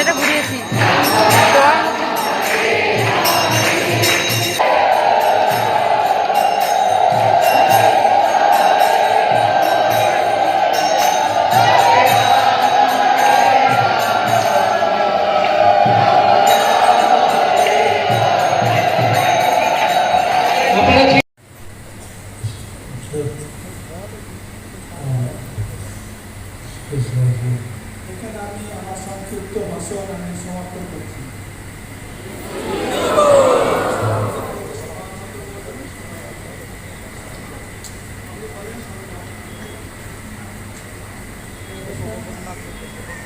এটা ঘুরিয়েছি তো এখানে আমি আমার সংক্ষিপ্ত ভাষণ আমি সমাপ্ত করছি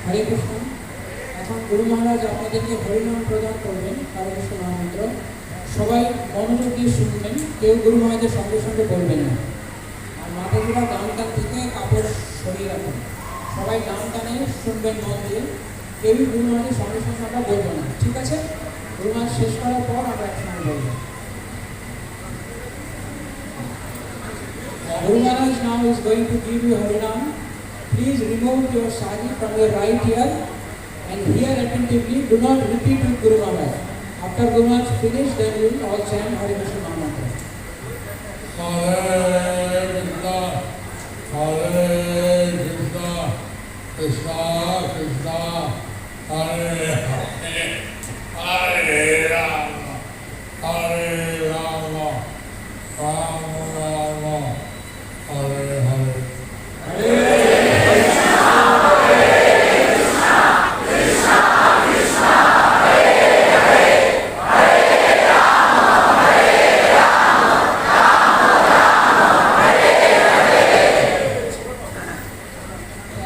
হরে কৃষ্ণ। এখন গুরু মহারাজ আপনাদেরকে হরিনাম প্রদান করবেন, হরে কৃষ্ণ মহামন্ত্র। সবাই মনোযোগ দিয়ে শুনবেন, কেউ গুরু মহারাজের সঙ্গে সঙ্গে বলবেন না। আর মাতাজিরা গান টান থেকে কাপড় সরিয়ে রাখুন। সবাই গান টানে শুনবেন মন দিয়ে কেউই গুরু মহারাজের সঙ্গে সঙ্গে আমরা বলবো না ঠিক আছে গুরু মহারাজ শেষ করার পর আমরা একসঙ্গে বলবো Guru Maharaj now is going to give you Harinam. Please remove your sari from your right ear and hear attentively. Do not repeat with Guru Maharaj. After Guru Maharaj finish, then you will all chant Hare Krishna Mahamantra. Hare Krishna, Hare Hare, Hare Rama, Hare Rama, Rama Rama, Hare Hare.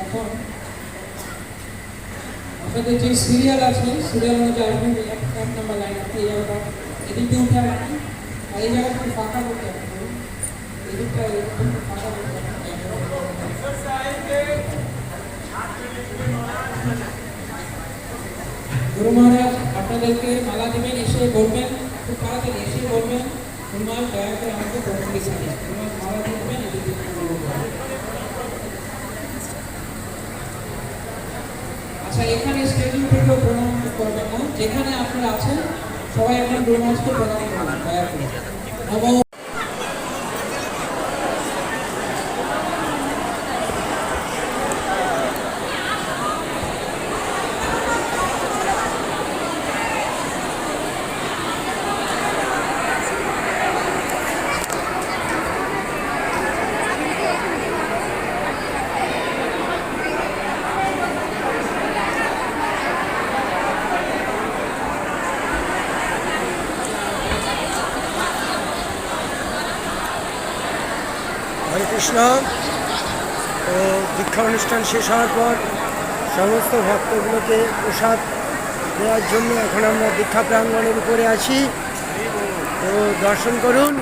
Thank you. আপনাদের যে serial আছে serial অনুযায়ী আপনি এক নম্বর line আপনি এই জায়গাটা এদিক উঠে আর এই জায়গাটা একটু ফাঁকা করতে হবে। এদিকটা একটু ফাঁকা করতে হবে। গুরু মহারাজ, আপনাদেরকে মালা দেবেন, এসে বলবেন, খুব তাড়াতাড়ি এসে বলবেন, গুরু দয়া করে আমাকে প্রথম লিখে দিন। মালা দেবেন এদিক। আচ্ছা এখানে যেখানে আপনারা আছেন সবাই আপনার গুরু প্রদান করবেন দয়া করে। হরে কৃষ্ণ তো দীক্ষা অনুষ্ঠান শেষ হওয়ার পর সমস্ত ভক্তগুলোকে প্রসাদ দেওয়ার জন্য এখন আমরা দীক্ষা প্রাঙ্গণের উপরে আছি। তো দর্শন করুন।